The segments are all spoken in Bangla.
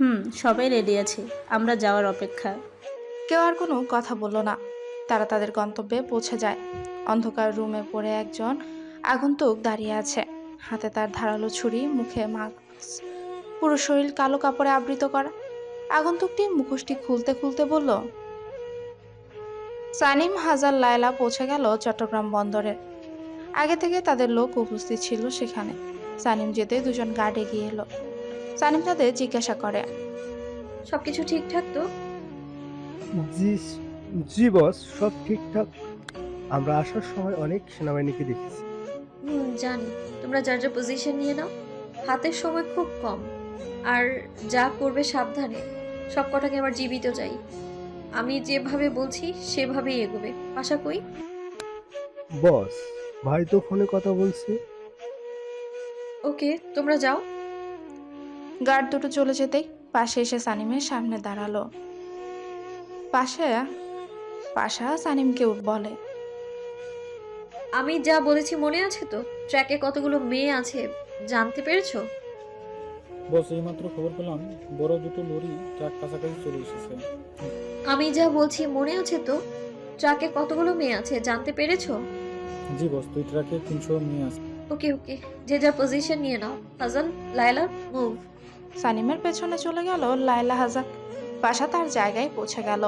হুম, সবাই রেডি আছে। আমরা যাওয়ার অপেক্ষা। কেউ আর কোনো কথা বলল না। তারা তাদের গন্তব্যে পৌঁছে যায়। অন্ধকার রুমে পড়ে একজন আগন্তুক দাঁড়িয়ে আছে। হাতে তার ধারালো ছুরি, মুখে মাস্ক, পুরো শরীর কালো কাপড়ে আবৃত করা। আগন্তুকটি মুখোশটি খুলতে খুলতে বলল, সানিম হাজার লায়লা পৌঁছে গেল চট্টগ্রাম বন্দরে। আগে থেকে তাদের লোক উপস্থিত ছিল সেখানে। সানিম যেতে দুজন গার্ড এগিয়ে এলো। সানিম তাদের জিজ্ঞাসা করে। সবকিছু ঠিকঠাক তো? জি জি বস সব ঠিকঠাক। আমরা আসার সময় অনেক সেনাবাহিনীকে দেখেছি। হুম জানি। তোমরা যার যা পজিশন নিয়ে নাও। হাতের সময় খুব কম। আর যা করবে সাবধানে। সব কটাকে আমার জীবিত চাই। আমি যেভাবে বলছি সেভাবেই এগোবে। আশা কই বস ভাই তো ফোনে কথা বলছে। ওকে তোমরা যাও। গার্ড দুটো চলে যেতেই পাশে এসে সানিমের সামনে দাঁড়াল। পাশে পাশা সানিমকে বলে আমি যা বলেছি মনে আছে তো? ট্র্যাকে কতগুলো মেয়ে আছে জানতে পেরেছ? বস এইমাত্র খবর পেলাম বড় দুটো লরি ট্রাক কাছাকাছি চলে এসেছে। আমি যা বলছি মনে আছে তো? ট্রাকে কতগুলো মেয়ে আছে জানতে পেরেছ? জি বস দুই ট্রাকে তিনশো মেয়ে আছে। ওকে ওকে যে যা পজিশন নিয়ে নাও। হাজান লায়লা মুভ সানিমের পেছনে চলে গেল লায়লা হাজাক। বাসা তার জায়গায় পৌঁছে গেল।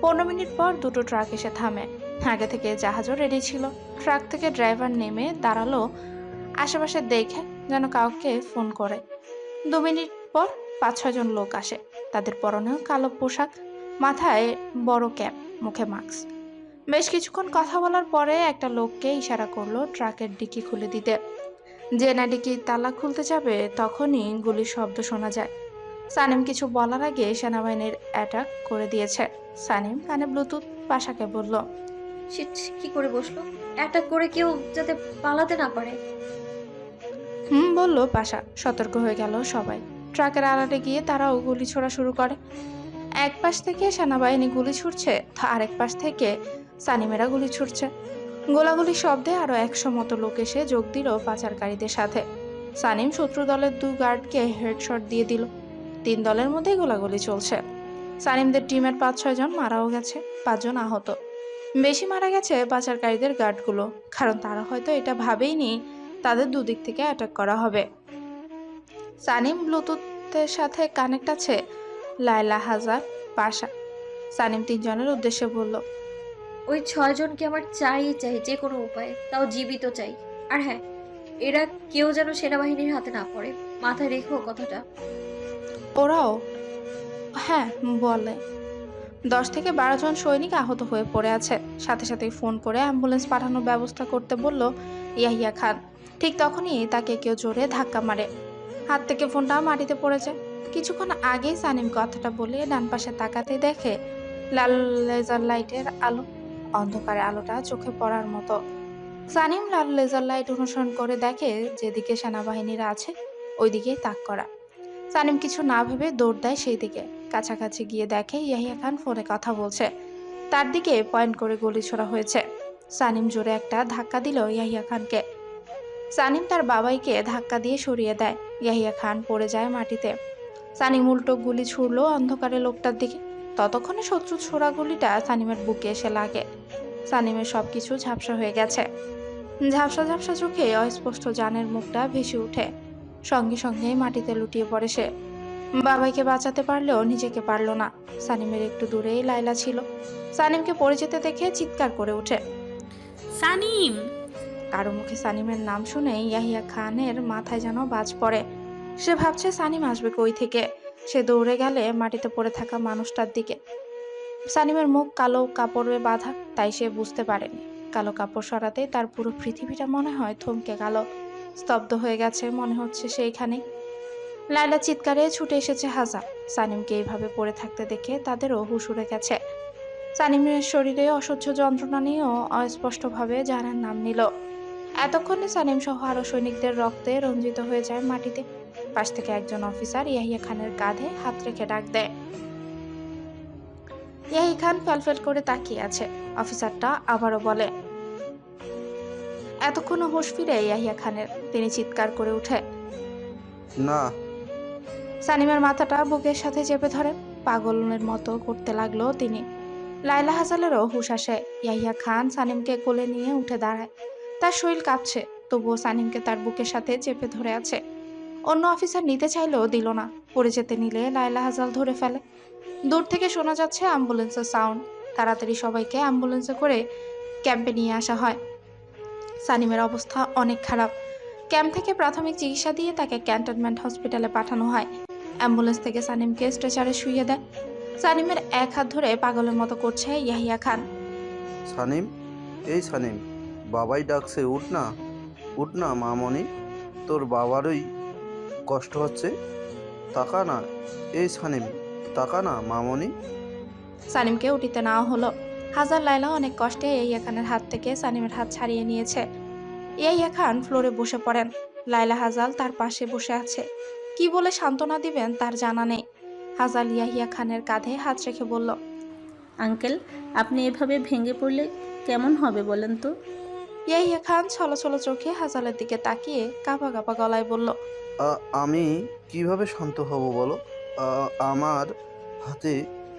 পনেরো মিনিট পর দুটো ট্রাক এসে থামে। আগে থেকে জাহাজও রেডি ছিল। ট্রাক থেকে ড্রাইভার নেমে দাঁড়াল আশেপাশে দেখে যেন কাউকে ফোন করে। দু মিনিট পর পাঁচ ছজন লোক আসে। তাদের পরনেও কালো পোশাক, মাথায় বড় ক্যাপ মুখে মাস্ক বেশ কিছুক্ষণ কথা বলার পরে একটা লোককে ইশারা করল ট্রাকের ডিকি খুলে দিতে। যে ডিকি তালা খুলতে যাবে তখনই গুলির শব্দ শোনা যায়। সানিম কিছু বলার আগে সেনাবাহিনীর অ্যাটাক করে দিয়েছে। সানিম কানে ব্লুটুথ পাশাকে বলল শিট কি করে বসল? অ্যাটাক করে কেউ যাতে পালাতে না পারে? হুম বলল পাশা সতর্ক হয়ে গেল সবাই। ট্রাকের আড়ালে গিয়ে তারাও গুলি ছোড়া শুরু করে। এক পাশ থেকে সেনাবাহিনী গুলি ছুটছে আরেক পাশ থেকে সানিমেরা গুলি ছুটছে গোলাগুলির শব্দে আরও একশো মতো লোক এসে যোগ দিল পাচারকারীদের সাথে। সানিম শত্রু দলের দু গার্ডকে হেডশট দিয়ে দিল। তিন দলের মধ্যেই গোলাগুলি চলছে। সানিমদের টিমের পাঁচ ছয়জন মারাও গেছে, পাঁচজন আহত। বেশি মারা গেছে পাচারকারীদের গার্ডগুলো কারণ তারা হয়তো এটা ভাবেইনি তাদের দুদিক থেকে অ্যাটাক করা হবে। সানিম ব্লুটুথের সাথে কানেক্ট আছে লায়লা হাজার, পাশা। সানিম তিনজনের উদ্দেশ্যে বলল ওই ছয়জনকে আমার চাই চাই, যে কোনো উপায়ে। তাও জীবিত চাই। আর হ্যাঁ এরা কেউ যেন সেনাবাহিনীর হাতে না পড়ে। মাথায় রেখো কথাটা। ওরাও? হ্যাঁ বলে। দশ থেকে বারো জন সৈনিক আহত হয়ে পড়ে আছে। সাথে সাথে ফোন করে অ্যাম্বুলেন্স পাঠানোর ব্যবস্থা করতে বলল ইয়াহিয়া খান। ঠিক তখনই তাকে কেউ জোরে ধাক্কা মারে। হাত থেকে ফোনটা মাটিতে পড়েছে। কিছুক্ষণ আগেই সানিম কথাটা বলে ডান পাশে তাকাতে দেখে লাল লেজার লাইটের আলো অন্ধকারে আলোটা চোখে পড়ার মতো। সানিম লাল লেজার লাইট অনুসরণ করে দেখে যেদিকে সেনাবাহিনীরা আছে ওইদিকেই তাক করা। সানিম কিছু না ভেবে দৌড় দেয় সেই দিকে কাছাকাছি গিয়ে দেখে ইয়াহিয়া খান ফোনে কথা বলছে। তার দিকে পয়েন্ট করে গুলি ছোড়া হয়েছে। সানিম জোরে একটা ধাক্কা দিল ইয়াহিয়া খানকে। সানিম তার বাবাইকে ধাক্কা দিয়ে সরিয়ে দেয়। ইয়াহিয়া খান পড়ে যায় মাটিতে। সানিম উল্টো গুলি ছুড়লো অন্ধকারে লোকটার দিকে। ততক্ষণে শত্রু ছোড়া গুলিটা সানিমের বুকে এসে লাগে। সানিমের সব কিছু ঝাপসা হয়ে গেছে। ঝাপসা ঝাপসা চোখে অস্পষ্ট জানের মুখটা ভেসে ওঠে। সঙ্গে সঙ্গে মাটিতে লুটিয়ে পড়ে সে। বাবাইকে বাঁচাতে পারলেও নিজেকে পারল না। সানিমের একটু দূরেই লাইলা ছিল। সানিমকে পড়ে যেতে দেখে চিৎকার করে ওঠে। সানিম! কারও মুখে সানিমের নাম শুনে ইয়াহিয়া খানের মাথায় যেন বাজ পড়ে। সে ভাবছে সানিম আসবে কই থেকে। সে দৌড়ে গেলে মাটিতে পড়ে থাকা মানুষটার দিকে। সানিমের মুখ কালো কাপড়ে বাঁধা, তাই সে বুঝতে পারেনি। কালো কাপড় সরাতে তার পুরো পৃথিবীটা মনে হয় থমকে গেল। স্তব্ধ হয়ে গেছে, মনে হচ্ছে সেইখানে লাইলা চিৎকারে ছুটে এসেছে হাজার সানিমকে এইভাবে পড়ে থাকতে দেখে তাদেরও হুশ উড়ে গেছে। সানিমের শরীরে অসহ্য যন্ত্রণা নিয়েও অস্পষ্টভাবে জানার নাম নিল। এতক্ষণে সানিম সহ আরও সৈনিকদের রক্তে রঞ্জিত হয়ে যায় মাটিতে। পাশ থেকে একজন অফিসার ইয়াহিয়া খানের কাঁধে হাত রেখে ডাক দেয়। ইয়াহি খান ফেলফেল করে তাকিয়ে আছে। অফিসারটা আবারও বলে এতক্ষণও হুঁশ ফিরে ইয়াহিয়া খানের। তিনি চিৎকার করে উঠে না। সানিমের মাথাটা বুকের সাথে চেপে ধরে পাগলের মতো করতে লাগল তিনি। লাইলা হাজালেরও হুশ আসে। ইয়াহিয়া খান সানিমকে কোলে নিয়ে উঠে দাঁড়ায়। তার শরীর কাঁপছে তবুও সানিমকে তার বুকের সাথে চেপে ধরে আছে। অন্য অফিসার নিতে চাইলেও দিল না। পড়ে যেতে নিলে লাইলা হাজাল ধরে ফেলে। দূর থেকে শোনা যাচ্ছে অ্যাম্বুলেন্সের সাউন্ড। তাড়াতাড়ি সবাইকে অ্যাম্বুলেন্সে করে ক্যাম্পে নিয়ে আসা হয়। সানিমের অবস্থা অনেক খারাপ। ক্যাম্প থেকে প্রাথমিক চিকিৎসা দিয়ে তাকে ক্যান্টনমেন্ট হসপিটালে পাঠানো হয়। অ্যাম্বুলেন্স থেকে সানিমকে স্ট্রেচারে শুইয়ে দেয়। সানিমের এক হাত ধরে পাগলের মতো করছে ইয়াহিয়া খান। সানিম? এই সানিম, বাবাই ডাকছে, উঠ না। উঠ না মামনি। তোর বাবারই কষ্ট হচ্ছে? তাকা না এই সানিম তাকা না মামনি। সানিমকে উঠিতে নেওয়া হলো। হাজার লাইলা অনেক কষ্টে ইয়াহিয়া খানের হাত থেকে সানিমের হাত ছাড়িয়ে নিয়েছে। ইয়াহিয়া খান ফ্লোরে বসে পড়েন। লাইলা হাজাল তার পাশে বসে আছে। কি বলে সান্ত্বনা দিবেন তার জানা নেই। হাজাল ইয়াহিয়া খানের কাঁধে হাত রেখে বলল আঙ্কেল আপনি এভাবে ভেঙে পড়লে কেমন হবে বলেন তো? ইয়াহিয়া খান ছলো ছলো চোখে হাজালের দিকে তাকিয়ে কাঁপা কাঁপা গলায় বলল আমি কীভাবে শান্ত হব বলো? আমার হাতে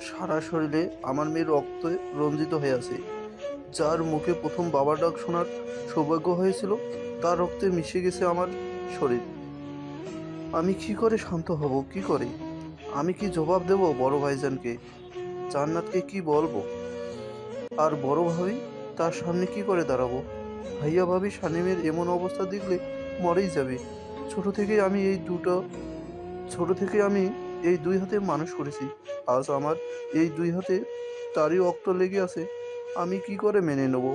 সারা শরীরে আমার মেয়ের রক্ত রঞ্জিত হয়ে আছে। যার মুখে প্রথম বাবা ডাক শোনার সৌভাগ্য হয়েছিল, তার রক্তে মিশে গেছে আমার শরীর। আমি কি করে শান্ত হব, কি করে? আমি কি জবাব দেব বড় ভাইজানকে? জান্নাতকে কি বলব? আর বড় ভাবি তার সামনে কি করে দাঁড়াবো? ভাইয়া ভাবি শানিমের এমন অবস্থা দেখলে মরেই যাবে। ছোট থেকে আমি এই দুটো, ছোট থেকে আমি এই দুই হাতে মানুষ করেছি। আজ আমার এই দুই হাতে তারই রক্ত লেগে আছে, আমি কি করে মেনে নেব?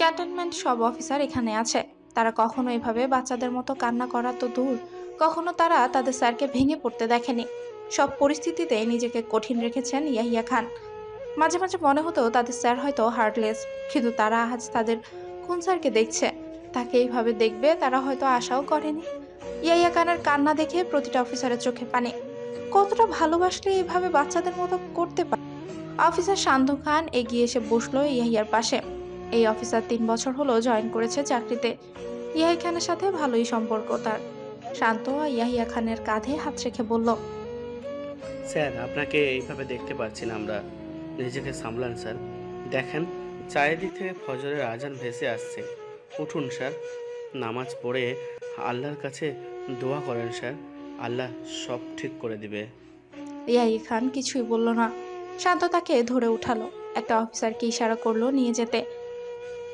ক্যান্টনমেন্ট সব অফিসার এখানে আছে। তারা কখনো এভাবে বাচ্চাদের মতো কান্না করা তো দূর। কখনো তারা তাদের স্যারকে ভেঙে পড়তে দেখেনি। সব পরিস্থিতিতে নিজেকে কঠিন রেখেছেন ইয়াহিয়া খান। মাঝে মাঝে মনে হতো তাদের স্যার হয়তো হার্টলেস, কিন্তু তারা আজ তাদের কোন স্যারকে দেখছে। তাকে এইভাবে দেখবে, তারা হয়তো আশাও করেনি। ইয়াহিয়া খানের কান্না দেখে প্রতিটা অফিসারের চোখে পানি। কতটা ভালোবাসলে এইভাবে বাচ্চাদের মতো করতে পারে? অফিসার সান্ধু খান এগিয়ে এসে বসল ইয়াহিয়ার পাশে। এই অফিসার তিন বছর হলো জয়েন করেছে চাকরিতে। ইয়াহিয়া খানের সাথে ভালোই সম্পর্ক তার। শান্ত ইয়াহিয়া খানের কাঁধে হাত রেখে বলল, স্যার, আপনাকে এইভাবে দেখতে পাচ্ছি না আমরা। নিজেকে সামলান, স্যার। দেখেন, চারিদিক থেকে ফজরের আজান ভেসে আসছে। উঠুন স্যার। নামাজ পড়ে আল্লাহর কাছে দোয়া করেন স্যার। আল্লাহ সব ঠিক করে দিবে। ইয়াহিয়া খান কিছুই বলল না। শান্ত তাকে ধরে উঠালো। একটা অফিসারকে ইশারা করল নিয়ে যেতে।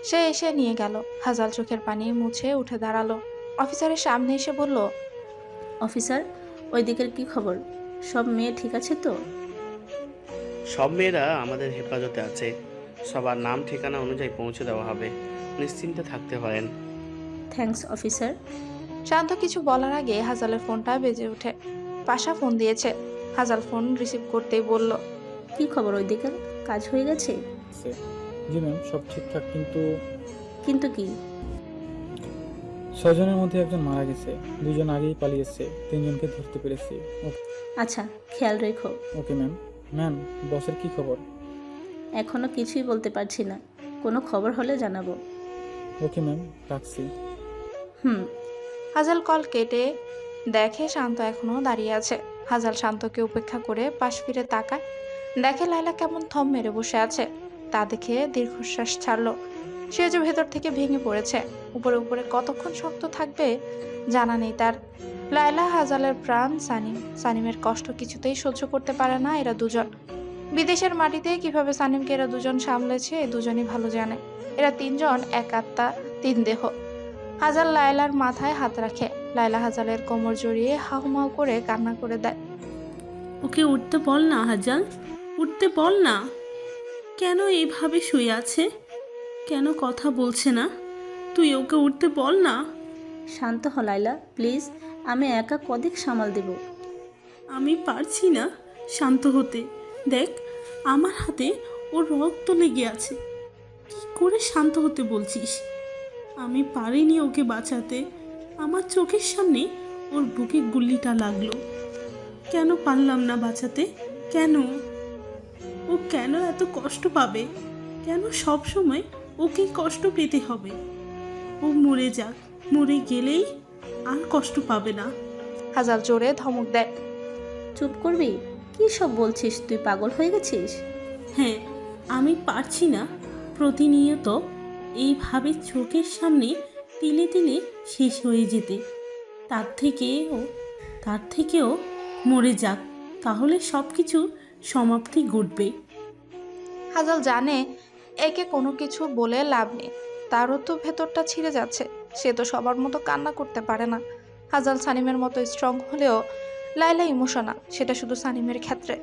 সে এসে নিয়ে গেল। হাজাল চোখের পানি মুছে উঠে দাঁড়াল। অফিসারের সামনে এসে বলল অফিসার ওই দিকের কি খবর? সব মেয়ে ঠিক আছে তো? সব মেয়েরা আমাদের হেফাজতে আছে। সবার নাম ঠিকানা অনুযায়ী পৌঁছে দেওয়া হবে। নিশ্চিন্তে থাকতে পারেন। থ্যাঙ্কস অফিসার শান্ত কিছু বলার আগে হাজালের ফোনটা বেজে ওঠে। পাশা ফোন দিয়েছে। হাজাল ফোন রিসিভ করতেই বলল কি খবর ওই দিকের কাজ হয়ে গেছে? জি ম্যাম সব ঠিকঠাক কিন্তু কিন্তু কি? ছজনের মধ্যে একজন মারা গেছে। দুজন আগেই পালিয়েছে। তিনজনকে ধরতে পেরেছি। ও- আচ্ছা খেয়াল রেখো। Okay ma'am. ম্যাম বসের কি খবর? এখনও কিছুই বলতে পারছি না। কোনো খবর হলে জানাব। ওকে ম্যাম, রাখছি। হুম, হাজাল কল কেটে দেখে শান্ত এখনও দাঁড়িয়ে আছে। হাজাল শান্তকে উপেক্ষা করে পাশ ফিরে তাকায়। দেখে লাইলা কেমন থম মেরে বসে আছে। তা দেখে দীর্ঘশ্বাস ছাড়লো। সে যে ভেতর থেকে ভেঙে পড়েছে, উপরে উপরে কতক্ষণ শক্ত থাকবে জানা নেই তার। লায়লা, হাজালের প্রাণ সানিম, সানিমের কষ্ট কিছুতেই সহ্য করতে পারে না এরা দুজন। বিদেশের মাটিতে কীভাবে সানিমকে এরা দুজন সামলেছে এই দুজনই ভালো জানে। এরা তিনজন এক আত্মা তিন দেহ। হাজাল লায়লার মাথায় হাত রাখে। লায়লা হাজালের কোমর জড়িয়ে হাউমাউ করে কান্না করে দেয়। ওকে উঠতে বল না হাজাল। উঠতে বল না। কেন এইভাবে শুয়ে আছে? কেন কথা বলছে না? তুই ওকে উঠতে বল না। শান্ত হ লাইলা প্লিজ আমি একা কদিক সামাল দেব? আমি পারছি না শান্ত হতে। দেখ আমার হাতে ওর রক্ত লেগে আছে। করে শান্ত হতে বলছিস। আমি পারিনি ওকে বাঁচাতে। আমার চোখের সামনে ওর বুকে গুলিটা লাগল। কেন পারলাম না বাঁচাতে? কেন? ও কেন এত কষ্ট পাবে? কেন সব সময় ওকে কষ্ট পেতে হবে? ও মরে যাক মরে গেলেই আর কষ্ট পাবে না। হাজাল জোরে ধমক দেয়। চুপ করবি? কী সব বলছিস? তুই পাগল হয়ে গেছিস? হ্যাঁ আমি পারছি না। প্রতিনিয়ত এইভাবে চোখের সামনে তিলে তিলে শেষ হয়ে যেতে। তার থেকেও তার থেকেও মরে যাক, তাহলে সব কিছু সমাপ্তি ঘটবে। হাজাল জানে, একে কোনো কিছু বলে লাভ নেই। তারও তো ভেতরটা ছিঁড়ে যাচ্ছে, সে তো সবার মতো কান্না করতে পারে না। হাজাল সানিমের মতো স্ট্রং হলেও লাইলা ইমোশনাল, সেটা শুধু সানিমের ক্ষেত্রে।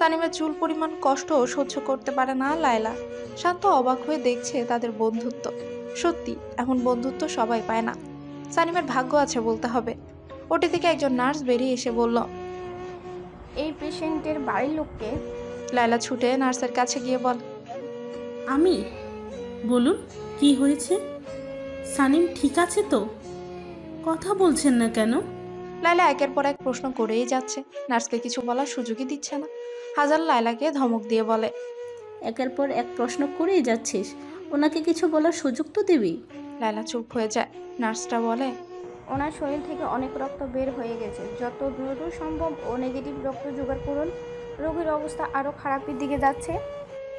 সানিমের চুল পরিমাণ কষ্ট সহ্য করতে পারে না লায়লা। শান্ত অবাক হয়ে দেখছে তাদের বন্ধুত্ব। সত্যি এমন বন্ধুত্ব সবাই পায় না। সানিমের ভাগ্য আছে বলতে হবে। ওটি থেকে একজন নার্স বেরিয়ে এসে বলল এই পেশেন্টের বাড়ির লোককে? লায়লা ছুটে নার্সের কাছে গিয়ে বল আমি? বলুন কি হয়েছে? সানিম ঠিক আছে তো? কথা বলছেন না কেন? লায়লা একের পর এক প্রশ্ন করেই যাচ্ছে। নার্সকে কিছু বলার সুযোগই দিচ্ছে না। হাজার লায়লাকে ধমক দিয়ে বলে। একের পর এক প্রশ্ন করেই যাচ্ছিস। ওনাকে কিছু বলার সুযোগ তো দিবি। লায়লা চুপ হয়ে যায়। নার্সটা বলে ওনার শরীর থেকে অনেক রক্ত বের হয়ে গেছে। যত দ্রুত সম্ভব ও নেগেটিভ রক্ত জোগাড় করুন। রোগীর অবস্থা আরও খারাপের দিকে যাচ্ছে।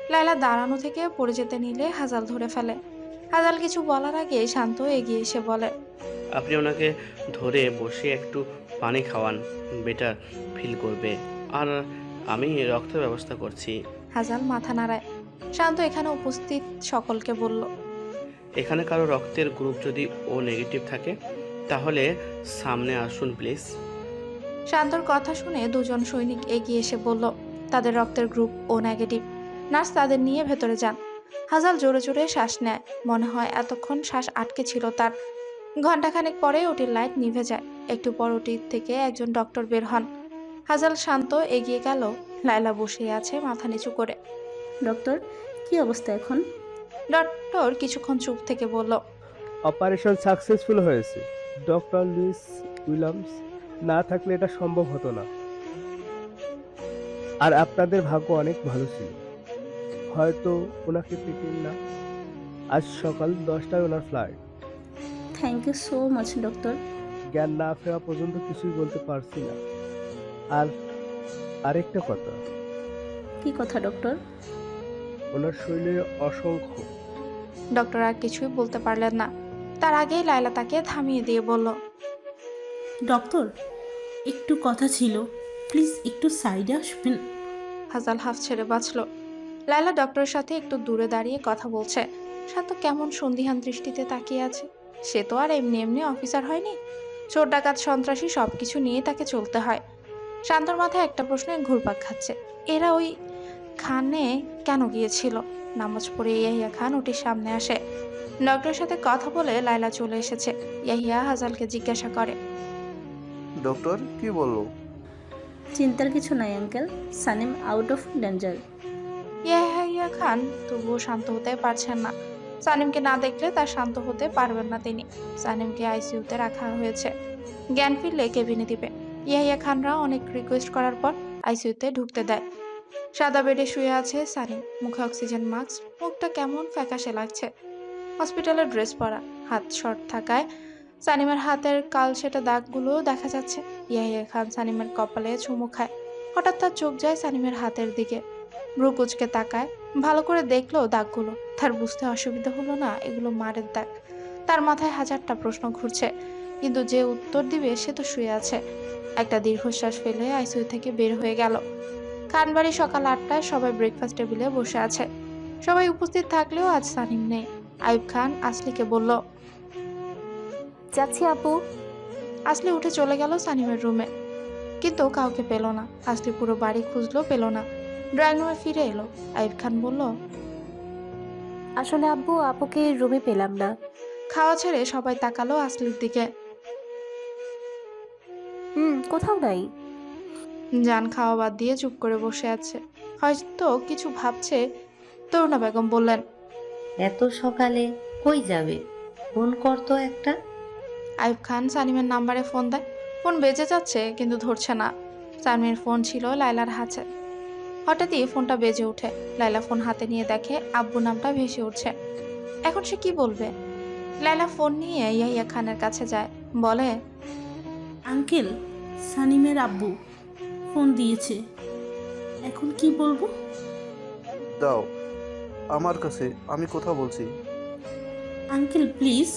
লায়লা দাঁড়ানো থেকে পড়ে যেতে নিলে হাজাল ধরে ফেলে। হাজাল কিছু বলার আগে শান্ত এগিয়ে এসে বলে আপনি ওনাকে ধরে বসে একটু পানি খাওয়ান। বেটার ফিল করবে। আর আমি রক্ত ব্যবস্থা করছি। হাজাল মাথা নাড়ায়। শান্ত এখানে উপস্থিত সকলকে বলল এখানে কারও রক্তের গ্রুপ যদি ও নেগেটিভ থাকে তাহলে সামনে আসুন প্লিজ। শান্তর কথা শুনে দুজন সৈনিক এগিয়ে এসে বলল তাদের রক্তের গ্রুপ ও নেগেটিভ। নার্স তাদের নিয়ে ভেতরে যান। হাজাল জোরে জোরে শ্বাস নেয়। মনে হয় এতক্ষণ শ্বাস আটকে ছিল তার। ঘন্টাখানেক পরে ওটির লাইট নিভে যায়। একটু পর ওটির থেকে একজন ডক্টর বের হন। হাজাল শান্ত এগিয়ে গেল। লায়লা বসে আছে মাথা নিচু করে। ডক্টর কি অবস্থা এখন? ডক্টর কিছুক্ষণ চুপ থেকে বলল অপারেশন সাকসেসফুল হয়েছে। ডক্টর লুইস উইলিয়ামস না থাকলে এটা সম্ভব হতো না। আর আপনাদের ভাগ্য অনেক ভালো ছিল। হয়তো ওনাকে পেতেন না। আজ সকাল দশটায় ওনার flight thank you so much doctor জ্ঞান না ফেরা পর্যন্ত কিছুই বলতে পারছি না। আর আরেকটা কথা। কি কথা ডক্টর? ওনার শরীরে অসংখ্য। ডক্টর আর কিছুই বলতে পারলেন না। তার আগেই লায়লা তাকে থামিয়ে দিয়ে বলল ডক্টর একটু কথা ছিল। প্লিজ একটু সাইডে আসবেন। হাজাল হাফ ছেড়ে বাঁচল। লায়লা ডক্টরের সাথে একটু দূরে দাঁড়িয়ে কথা বলছে। শান্ত কেমন সন্দিহান দৃষ্টিতে তাকিয়ে আছে। সে তো আর এমনি এমনি অফিসার হয়নি। চোর ডাকাত সন্ত্রাসী সব কিছু নিয়ে তাকে চলতে হয়। শান্তর মাথায় একটা প্রশ্নে ঘুরপাক খাচ্ছে। এরা ওই খানে কেন গিয়েছিল? নামাজ পড়ে ইয়াহিয়া খান ওটির সামনে আসে। ডক্টরের সাথে কথা বলে লায়লা চলে এসেছে। ইয়াহিয়া হাজালকে জিজ্ঞাসা করে। ডক্টর কি বলল? চিন্তার কিছু নাই uncle. Sanim out of danger Yahya Khan তবুও শান্ত হতে পারছেন না। সানিমকে না দেখলে তার শান্ত হতে পারবেন না তিনি। সানিমকে আইসিইউতে রাখা হয়েছে। জ্ঞান ফিরলে কেবিনে দিবে। ইয়াহিয়া খানরা অনেক রিকোয়েস্ট করার পর আইসিইউতে ঢুকতে দেয়। সাদা বেডে শুয়ে আছে সানিম। মুখে অক্সিজেন মাস্ক মুখটা কেমন ফ্যাকাশে লাগছে। হসপিটালের ড্রেস পরা, হাত শর্ট থাকায় সানিমের হাতের কাল সেটা দাগগুলো দেখা যাচ্ছে। ইয়াহিয়া খান সানিমের কপালে চুমু খায়। হঠাৎ তার চোখ যায় সানিমের হাতের দিকে। ভ্রু কুচকে তাকায়, ভালো করে দেখল দাগগুলো। তার বুঝতে অসুবিধা হলো না, এগুলো মারের দাগ। তার মাথায় হাজারটা প্রশ্ন ঘুরছে, কিন্তু যে উত্তর দিবে সে তো শুয়ে আছে। একটা দীর্ঘশ্বাস ফেলে আইসিইউ থেকে বের হয়ে গেল। খানবাড়ি সকাল আটটায় সবাই ব্রেকফাস্ট টেবিলে বসে আছে। সবাই উপস্থিত থাকলেও আজ সানিম নেই। আইব খান আসলিকে বলল যাচ্ছি আপু। আসলি উঠে চলে গেল সানিমের রুমে। কিন্তু কাউকে পেল না। আসলি পুরো বাড়ি খুঁজলো পেল না। ড্রয়িং রুমে ফিরে এলো। আইব খান বলল আসলে আব্বু আপুকে রুমে পেলাম না। খাওয়া ছেড়ে সবাই তাকালো আসলির দিকে। হুম কোথাও নাই। জান খাওয়া বাদ দিয়ে চুপ করে বসে আছে। হয়তো কিছু ভাবছে। তরুণা বেগম বললেন এত সকালে কই যাবে? ফোন করতো একটা। আইব খান সানিমের নাম্বারে ফোন দেয়। ফোন বেজে যাচ্ছে কিন্তু ধরছে না। সানিমের ফোন ছিল লাইলার হাতে। হঠাৎই ফোনটা বেজে ওঠে। লাইলা ফোন হাতে নিয়ে দেখে আব্বু নামটা ভেসে উঠছে। এখন সে কি বলবে? লাইলা ফোন নিয়ে ইয়াহিয়া খানের কাছে যায়। বলে আঙ্কেল সানিমের আব্বু ফোন দিয়েছে। এখন কি বলব? দাও আমার কাছে আমি কথা বলছি। আঙ্কেল প্লিজ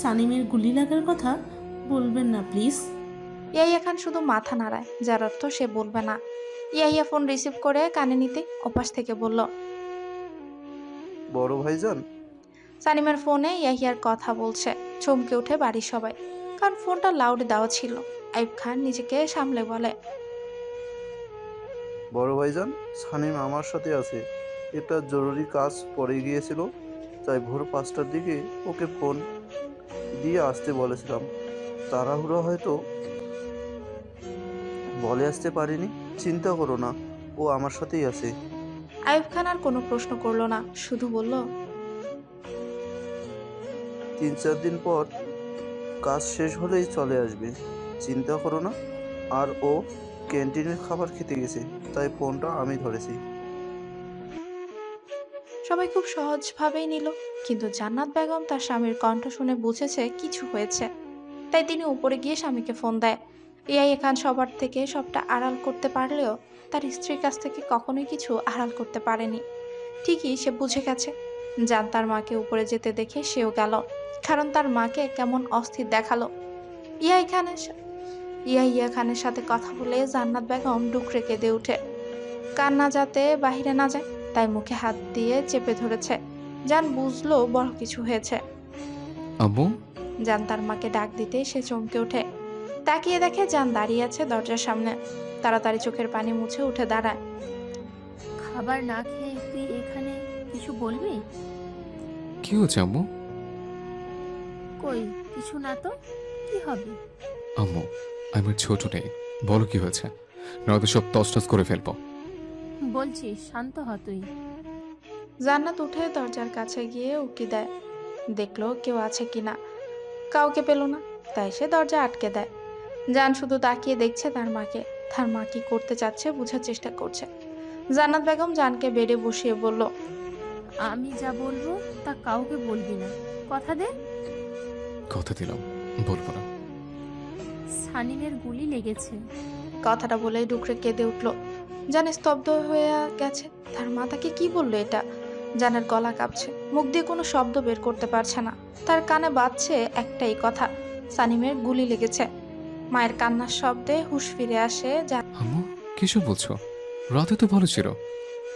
সানিমের গুলি লাগার কথা বলবেন না প্লিজ। ইয়াইয়া খান শুধু মাথা নাড়ায় যার অর্থ সে বলবে না। ইয়াইয়া ফোন রিসিভ করে কানে নিতে ওপাশ থেকে বলল বড় ভাইজান? সানিমের ফোনে ইয়াহিয়ার কথা বলছে চমকে উঠে বাড়ির সবাই। কারণ ফোনটা লাউডে দেওয়া ছিল। আইব খান নিজেকে সামলে বলে বড় ভাইজান সানিম আমার সাথে আছে। এটা জরুরি কাজ পড়ে গিয়েছিল তাই ভোর পাঁচটার দিকে ওকে ফোন দিয়ে আসতে বলেছিলাম। তাড়াহুড়ো হয়তো বলে আসতে পারিনি চিন্তা করো না ও আমার সাথেই আছে। আইব খান আর কোনো প্রশ্ন করল না শুধু বলল তিন চার দিন পর কাজ শেষ হলেই চলে আসবে। চিন্তা করো না। আর ও ক্যান্টিনের খাবার খেতে গেছে, তাই ফোনটা আমি ধরেছি। সবাই খুব সহজভাবেই নিল, কিন্তু জান্নাত বেগম তার স্বামীর কণ্ঠ শুনে বুঝেছে কিছু হয়েছে। তাই তিনি উপরে গিয়ে স্বামীকে ফোন দেয়। এআই এখান সবার থেকে সবটা আড়াল করতে পারলেও তার স্ত্রীর কাছ থেকে কখনোই কিছু আড়াল করতে পারেনি। ঠিকই সে বুঝে গেছে। জান তার মাকে উপরে যেতে দেখে সেও গেল। কারণ তার মাকে কেমন অস্থির দেখাল। ইয়াই খানের ইয়া ইয়া খানের সাথে কথা বলে জান্নাত বেগম ডুকরে কেঁদে উঠে কান্না যাতে বাহিরে না যায় তাই মুখে হাত দিয়ে চেপে ধরেছে। জান বুঝলো বড় কিছু হয়েছে। আম্মু? জান তার মাকে ডাক দিতে সে চমকে ওঠে। তাকিয়ে দেখে জান দাঁড়িয়ে আছে দরজার সামনে। তাড়াতাড়ি চোখের পানি মুছে উঠে দাঁড়ায়। খাবার না খেয়ে তুই এখানে কিছু বলবি? কি হচ্ছে আম্মু? কই? কিছু না তো? কি হবে? আম্মু আমি আর ছোট নেই। বলো কি হয়েছে? নয়তো সব তসটস করে ফেলব। বলছি শান্ত হ তুই। জান্নাত উঠে দরজার কাছে গিয়ে উকি দেয়। দেখল কেউ আছে কিনা। কাউকে পেল না তাই সে দরজা আটকে দেয়। জান শুধু তাকিয়ে দেখছে তার মাকে। তার মা কি করতে চাচ্ছে বোঝার চেষ্টা করছে। জান্নাত বেগম জানকে বেডে বসিয়ে বলল আমি যা বলব তা কাউকে বলবি না। কথা দে। কথা দিলাম বলব না। সানিমের গুলি লেগেছে। কথাটা বলেই ডুকরে কেঁদে উঠল। জানে স্তব্ধ হয়ে গেছে তার মা তাকে কি বলল এটা? জানের গলা কাঁপছে মুখ দিয়ে কোনো শব্দ বের করতে পারছে না। তার কানে বাজছে একটাই কথা সানিমের গুলি লেগেছে। মায়ের কান্নার শব্দে হুঁশ ফিরে আসে জান আম্মু কিসব বলছো? রাতে তো ভালো ছিল।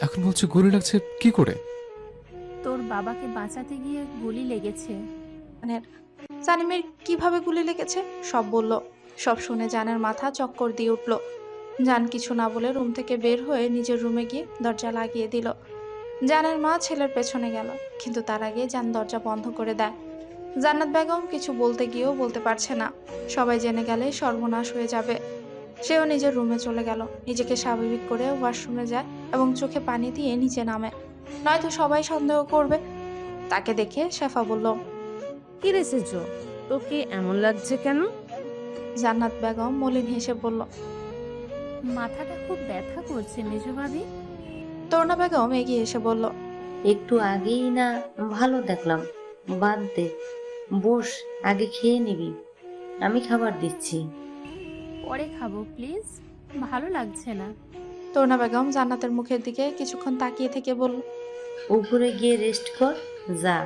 এখন বলছো গুলি লাগছে কি করে? তোর বাবাকে বাঁচাতে গিয়ে গুলি লেগেছে। সানিমের কীভাবে গুলি লেগেছে? সব বলল। সব শুনে জানের মাথা চক্কর দিয়ে উঠল। জান কিছু না বলে রুম থেকে বের হয়ে নিজের রুমে গিয়ে দরজা লাগিয়ে দিল। জানের মা ছেলের পেছনে গেল, কিন্তু তার আগে জান দরজা বন্ধ করে দেয়। জান্নাত বেগম কিছু বলতে গিয়েও বলতে পারছে না। সবাই জেনে গেলে সর্বনাশ হয়ে যাবে। সেও নিজের রুমে চলে গেল। নিজেকে স্বাভাবিক করে ওয়াশরুমে যায় এবং চোখে পানি দিয়ে নিচে নামে। নয়তো সবাই সন্দেহ করবে। তাকে দেখে শেফা বলল কি রে সেজো তোকে এমন লাগছে কেন? জান্নাত বেগম মলিন হেসে বলল মাথাটা খুব ব্যথা করছে মেজো ভাবি। তরুণা বেগম এগিয়ে এসে বলল একটু আগেই না ভালো দেখলাম। বাদ দে বস আগে খেয়ে নিবি। আমি খাবার দিচ্ছি। পরে খাব প্লিজ। ভালো লাগছে না। তরুণা বেগম জান্নাতের মুখের দিকে কিছুক্ষণ তাকিয়ে থেকে বলল উপরে গিয়ে রেস্ট কর যা।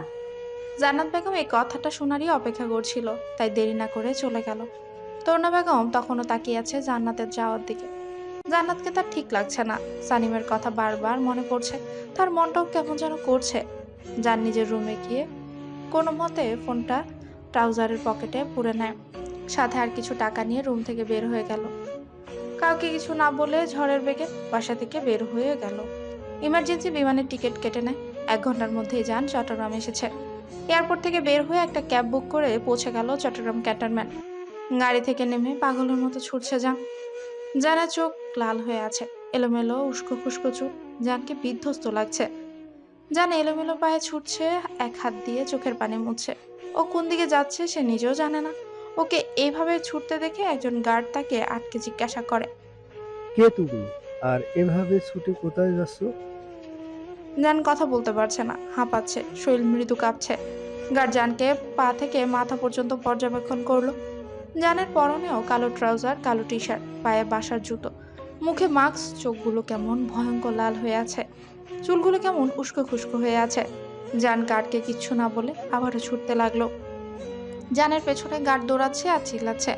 জান্নাত বেগম এই কথাটা শোনারই অপেক্ষা করছিল, তাই দেরি না করে চলে গেল। তরুণা বেগম তখনও তাকিয়ে আছে জান্নাতের যাওয়ার দিকে। জান্নাতকে তার ঠিক লাগছে না। সানিমের কথা বারবার মনে পড়ছে, তার মনটাও কেমন যেন করছে। যার নিজের রুমে গিয়ে কোনো মতে ফোনটা ট্রাউজারের পকেটে পুরে নেয়। সাথে আর কিছু টাকা নিয়ে রুম থেকে বের হয়ে গেল। কাউকে কিছু না বলে ঝড়ের বেগে বাসা থেকে বের হয়ে গেল। ইমার্জেন্সি বিমানের টিকিট কেটে নেয়। এক ঘণ্টার মধ্যেই যান চট্টগ্রাম এসেছে। এয়ারপোর্ট থেকে বের হয়ে একটা ক্যাব বুক করে পৌঁছে গেল চট্টগ্রাম ক্যান্টনমেন্ট। গাড়ি থেকে নেমে পাগলের মতো ছুটছে যান জানা চোখ লাল হয়ে আছে, এলোমেলো, উস্কো খুস্কো চুল জানকে বিধ্বস্ত লাগছে। জান এলোমেলো পায়ে ছুটছে, এক হাত দিয়ে চোখের পানি মুছছে। ও কোন দিকে যাচ্ছে সে নিজেও জানে না। ওকে এইভাবে ছুটতে দেখে একজন গার্ড তাকে আটকে জিজ্ঞাসা করে। কে তুমি? আর এভাবে ছুটে কোথায় যাচ্ছ? জান কথা বলতে পারছে না, হাঁপাচ্ছে, শরীর মৃদু কাঁপছে। গার্জানকে পা থেকে মাথা পর্যন্ত পর্যবেক্ষণ করল। জানের পরনেও কালো ট্রাউজার, কালো টি শার্ট পায়ে বাসার জুতো। মুখে মাস্ক, চোখগুলো কেমন ভয়ঙ্কর লাল হয়ে আছে। চুলগুলো কেমন উস্কো খুস্কো হয়ে আছে। জান গার্ডকে কিচ্ছু না বলে আবারও ছুটতে লাগল। জানের পেছনে গার্ড দৌড়াচ্ছে আর চিল্লাচ্ছে।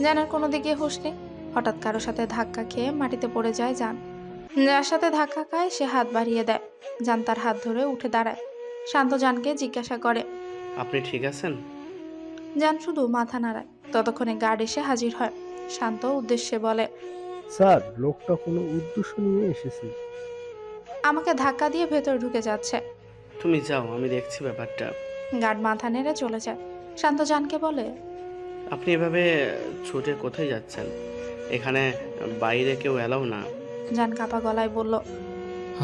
জানের কোনো দিকে হুঁশ নেই। হঠাৎ কারোর সাথে ধাক্কা খেয়ে মাটিতে পড়ে যায় জান। যার সাথে ধাক্কা খায় সে হাত বাড়িয়ে দেয়। জান তার হাত ধরে উঠে দাঁড়ায়। শান্ত জানকে জিজ্ঞাসা করে আপনি ঠিক আছেন? জান শুধু মাথা নাড়ায়। ততক্ষণে গার্ড এসে হাজির হয়। শান্ত উদ্দেশ্যে বলে স্যার লোকটা কোনো উদ্দেশ্য নিয়ে এসেছে। আমাকে ধাক্কা দিয়ে ভেতরে ঢুকে যাচ্ছে। তুমি যাও আমি দেখছি ব্যাপারটা। গার্ড মাথা নেড়ে চলে যায়। শান্ত জানকে বলে আপনি এভাবে ছুটে কোথায় যাচ্ছেন? এখানে বাইরে কেউ এলাও না। জান কাপা গলায় বলল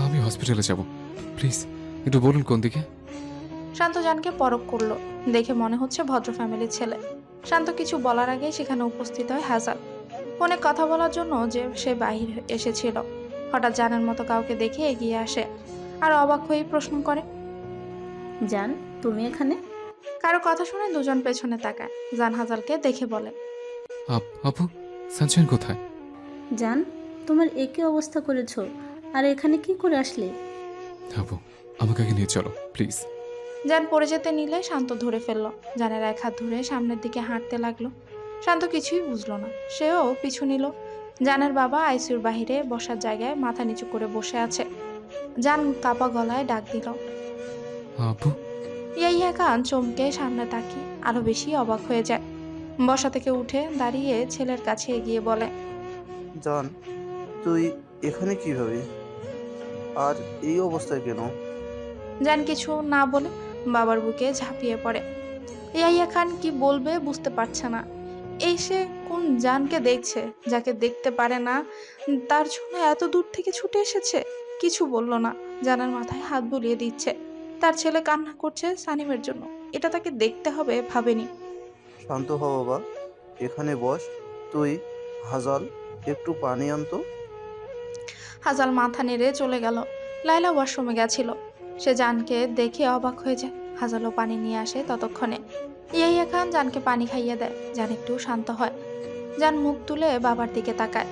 আমি হসপিটালে যাব। প্লিজ একটু বলুন কোন দিকে? শান্ত জানকে পরক করল। দেখে মনে হচ্ছে ভদ্র ফ্যামিলির ছেলে। শান্ত কিছু বলার আগেই সেখানে উপস্থিত হয় হাজার। ফোনে কথা বলার জন্য যে সে বাহির এসেছিল। হঠাৎ জানের মতো কাউকে দেখে এগিয়ে আসে আর অবাক হয়েই প্রশ্ন করে জান তুমি এখানে? কারও কথা শুনে দুজন পেছনে তাকায়। জান হাজারকে দেখে বলে আপ আপু সানশাইন কোথায়? জান তোমার একে অবস্থা করেছ। আর এখানে কি করে আসলে? আপু আমাকে আগে নিয়ে চলো প্লিজ। জান পড়ে যেতে নিলে শান্ত ধরে ফেলল। জানের এক হাত ধরে সামনের দিকে হাঁটতে লাগল। শান্ত কিছুই বুঝলো না সেও পিছু নিল। জানের বাবা আইসিউর বাহিরে বসার জায়গায় মাথা নিচু করে বসে আছে। জান কাপা গলায় ডাক দিল। আপু? ইয়াইয়া খান চমকে সামনে তাকিয়ে আরও বেশি অবাক হয়ে যায়। বসা থেকে উঠে দাঁড়িয়ে ছেলের কাছে এগিয়ে বলে জান তুই এখানে কীভাবে? আর এই অবস্থায় কেন? জান কিছু না বলে বাবার বুকে ঝাঁপিয়ে পড়ে। ইয়াইয়া খান কি বলবে বুঝতে পারছে না। এই সে কোন জানকে দেখছে যাকে দেখতে পারে না তার জন্য এত দূর থেকে ছুটে এসেছে? কিছু বলল না। জানার মাথায় হাত বুলিয়ে দিচ্ছে। তার ছেলে কান্না করছে সানিমের জন্য। এটা তাকে দেখতে হবে ভাবেনি। শান্ত হ বাবা। এখানে বস। তুই হাজাল একটু পানি আনতো হাজাল মাথা নেড়ে চলে গেল। লাইলা ওয়াশরুমে গেছিল। সে জানকে দেখে অবাক হয়ে যায়। হাজালও পানি নিয়ে আসে ততক্ষণে। ইয়াইয়া খান জানকে পানি খাইয়ে দেয়। জান একটু শান্ত হয়। জান মুখ তুলে বাবার দিকে তাকায়।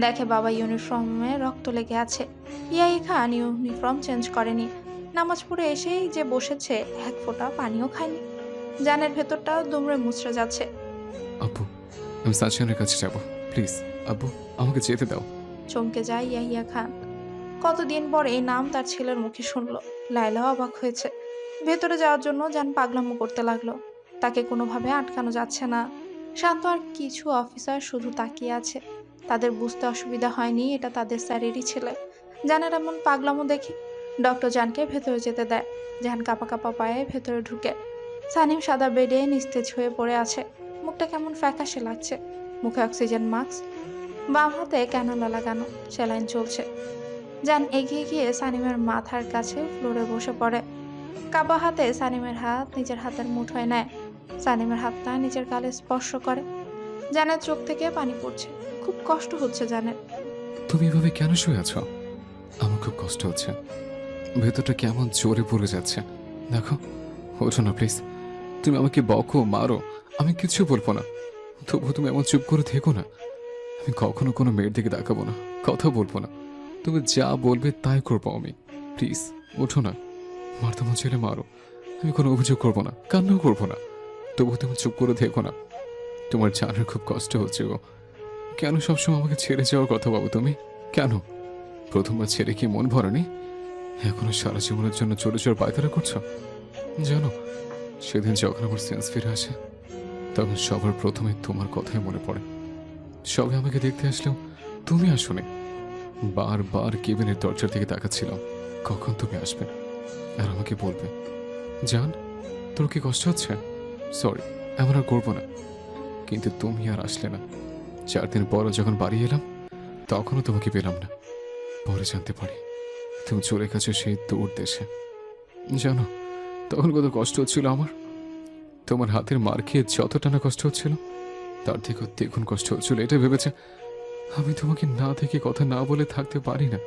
দেখে বাবা ইউনিফর্মে রক্ত লেগে আছে। ইয়াই খান ইউনিফর্ম চেঞ্জ করেনি। নামাজ পড়ে এসেই যে বসেছে, এক ফোঁটা পানিও খায়নি। জানের ভেতরটা দুমড়ে মুচড়ে যাচ্ছে। আপু আমি সানশাইনের কাছে যাব। প্লিজ, আব্বু, আমাকে যেতে দাও। চমকে যায় ইয়াহিয়া খান। কতদিন পর এই নাম তার ছেলের মুখে শুনলো। লাইলাও অবাক হয়েছে। ভেতরে যাওয়ার জন্য যান পাগলামো করতে লাগল। তাকে কোনোভাবে আটকানো যাচ্ছে না। শান্ত আর কিছু অফিসার শুধু তাকিয়ে আছে। তাদের বুঝতে অসুবিধা হয়নি, এটা তাদের স্যারেরই ছেলে। জানের এমন পাগলামো দেখে ডক্টর জানকে ভেতরে যেতে দেয়। জান কাপা কাপা পায়ে ভেতরে ঢুকে। সানিম সাদা বেডে নিস্তেজ হয়ে পড়ে আছে। মুখটা কেমন ফ্যাকাশে লাগছে। মুখে অক্সিজেন মাস্ক বাম হাতে ক্যানোলা লাগানো স্যালাইন চলছে। যান এগিয়ে গিয়ে সানিমের মাথার কাছে ফ্লোরে বসে পড়ে। কাবা হাতে সানিমের হাত নিজের হাতের মুঠোয় নেয়। সানিমের হাতটা নিজের গালে স্পর্শ করে। জানের চোখ থেকে পানি পড়ছে। খুব কষ্ট হচ্ছে জানের। তুমি এভাবে কেন শুয়ে আছো? আমার খুব কষ্ট হচ্ছে। ভেতরটা কেমন জোরে পড়ে যাচ্ছে। দেখো, ওঠো না, প্লিজ। তুমি আমাকে বকো, মারো। আমি কিছু বলব না। তবুও তুমি এমন চুপ করে থেকো না। আমি কখনো কোনো মেয়ের দিকে দেখাবো না, কথা বলব না। তুমি যা বলবে তাই করব আমি। প্লিজ, ওঠো না। মারতে মন ছেলে মারো। আমি কোনো অভিযোগ করব না, কান্নাও করব না। তবুও তুমি চুপ করে থেকো না। তোমার জানার খুব কষ্ট হচ্ছে গো। কেন সবসময় আমাকে ছেড়ে যাওয়ার কথা ভাবো তুমি? কেন? প্রথমবার ছেড়ে কি মন ভরেনি এখনও সারা জীবনের জন্য চোরে চোর পায়তারা করছ? জানো, সেদিন যখন আমার সেন্স ফিরে আসে, তখন সবার প্রথমে তোমার কথাই মনে পড়ে। সবাই আমাকে দেখতে আসলেও তুমি আসোনি। বারবার কেবিনের দরজার দিকে তাকাচ্ছিলাম। কখন তুমি আসবে? আর আমাকে বলবে, জান, তোর কি কষ্ট হচ্ছে? সরি এমন আর করব না। কিন্তু তুমি আর আসলে না। চার দিন পর যখন বাড়ি এলাম, তখনও তোমাকে পেলাম না। পরে জানতে পারি, তুমি চলে গেছো সেই দূর দেশে। জানো, তখন কত কষ্ট হচ্ছিল আমার। তোমার হাতের মার খেয়ে যতটা না কষ্ট হচ্ছিল তার থেকেও দ্বিগুণ কষ্ট হচ্ছিল এটা ভেবেছে। আমি তোমাকে না থেকে কথা না বলে থাকতে পারি না।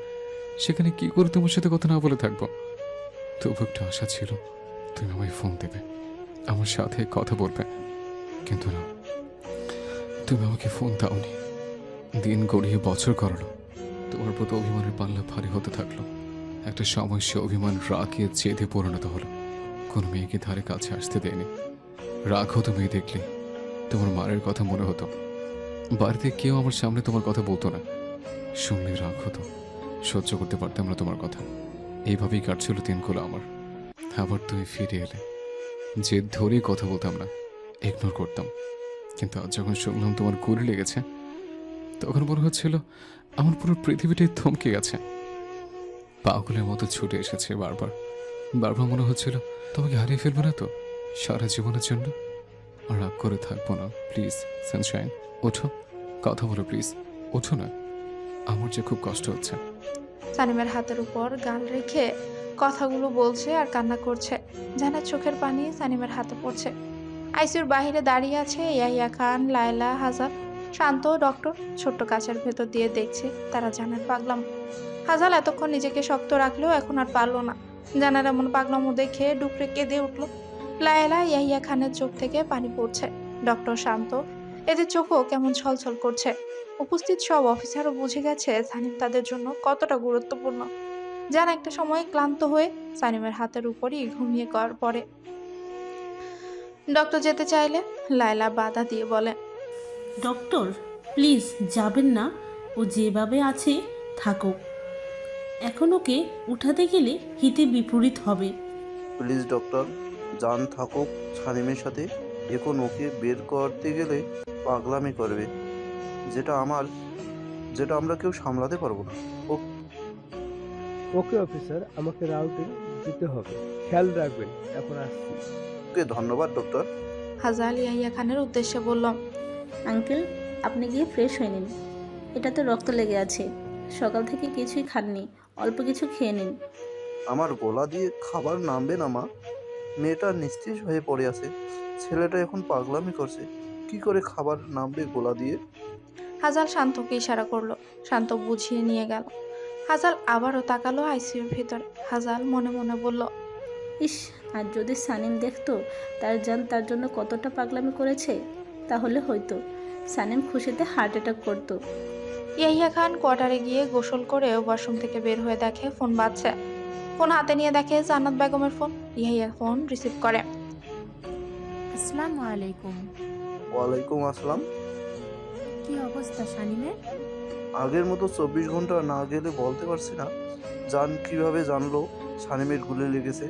সেখানে কি করে তোমার সাথে কথা না বলে থাকব? তবু একটা আশা ছিল, তুমি আমায় ফোন দেবে, আমার সাথে কথা বলবে। কিন্তু না, তুমি আমাকে ফোন দাওনি। দিন গড়িয়ে বছর করালো তোমার প্রতি অভিমানের পাল্লা ভারী হতে থাকল। একটা সময় সে অভিমান রাগে জেদে পরিণত হলো। কোনো মেয়েকে ধারে কাছে আসতে দেয়নি। রাগ হতো মেয়ে দেখলে। তোমার মায়ের কথা মনে হতো। বাড়িতে কেউ আমার সামনে তোমার কথা বলতো না। শুনলে রাগ হতো। সহ্য করতে পারতাম না তোমার কথা। এইভাবেই কাটছিল দিনগুলো আমার। আবার তুমি ফিরে এলে। যে ধরেই কথা বলতাম না ইগনোর করতাম। কিন্তু আজ যখন শুনলাম তোমার গুলি লেগেছে, তখন মনে হচ্ছিল আমার পুরো পৃথিবীটাই থমকে গেছে। পাগলের মতো ছুটে এসেছে বারবার। বারবার মনে হচ্ছিল, তোমাকে হারিয়ে ফেলব না তো? সারা জীবনের জন্য? আর রাগ করে থাকব না প্লিজ সানশাইন ওঠো, কথা বলো প্লিজ ওঠো না, আমার যে খুব কষ্ট হচ্ছে। সানিমের হাতের উপর গাল রেখে কথাগুলো বলছে আর কান্না করছে। জানার চোখের পানি সানিমের হাতে পড়ছে। আইসিউর বাহিরে দাঁড়িয়ে আছে ইয়াহিয়া খান, লায়লা হাজার শান্ত, ডক্টর, ছোট্ট কাছের ভেতর দিয়ে দেখছে তারা জানার পাগলাম। হাজাল এতক্ষণ নিজেকে শক্ত রাখলেও এখন আর পারল না। জানার এমন পাগলামো দেখে ডুকরে কেঁদে উঠল। লায়লা ইয়াহিয়া খানের চোখ থেকে পানি পড়ছে। ডক্টর শান্ত এদের চোখও কেমন ছলছল করছে। উপস্থিত সব অফিসারও বুঝে গেছে সানিম তাদের জন্য কতটা গুরুত্বপূর্ণ। যান একটা সময় ক্লান্ত হয়ে সানিমের হাতের উপরই ঘুমিয়ে কর পড়ে। ডক্টর যেতে চাইলে লায়লা বাধা দিয়ে বলে ডক্টর প্লিজ যাবেন না। ও যেভাবে আছে থাকুক। এখন ওকে উঠাতে গেলে হিতে বিপরীত হবে। Please doctor. জান থাকুক সানিমের সাথে এখন ওকে বের করতে গেলে পাগলামি করবে। যেটা আমার যেটা আমরা কেউ সামলাতে পারব না। ও ওকে অফিসার আমাকে রাউটে দিতে হবে। খেয়াল রাখবেন এখন আসছি। ওকে ধন্যবাদ ডক্টর। হাজাল ইয়াহিয়া খানের উদ্দেশ্যে বলল আঙ্কেল আপনি গিয়ে ফ্রেশ হয়ে নিন। এটাতে রক্ত লেগে আছে। সকাল থেকে কিছুই খাননি। অল্প কিছু খেয়ে নিন। আমার গলা দিয়ে খাবার নামবে না মা। মেয়েটা নিস্তেজ হয়ে পড়ে আছে। ছেলেটা এখন পাগলামি করছে। কি করে খাবার নামবে গোলা দিয়ে? হাজাল শান্তকে ইশারা করল। শান্ত বুঝিয়ে নিয়ে গেল। হাজাল আবারও তাকালো আইসিইউর ভিতরে। হাজাল মনে মনে বলল ইস আর যদি সানিম দেখতো তার জান তার জন্য কতটা পাগলামি করেছে তাহলে হয়তো। সানিম খুশিতে হার্ট অ্যাটাক করতো। ইয়াহিয়া খান কোয়ার্টারে গিয়ে গোসল করে ওয়াশরুম থেকে বের হয়ে দেখে ফোন বাজছে। ফোন হাতে নিয়ে দেখে জান্নাত বেগমের ফোন। ইয়াহিয়া ফোন রিসিভ করে। আসসালামু আলাইকুম ওয়ালাইকুম আসসালাম। কি অবস্থা শানিমের? আগের মতো চব্বিশ ঘণ্টা না গেলে বলতে পারছি না। জান কীভাবে জানলো শানিমের গুলি লেগেছে।